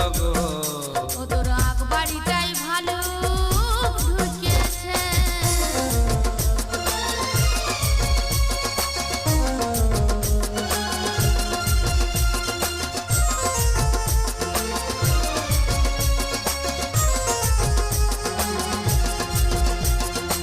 যাব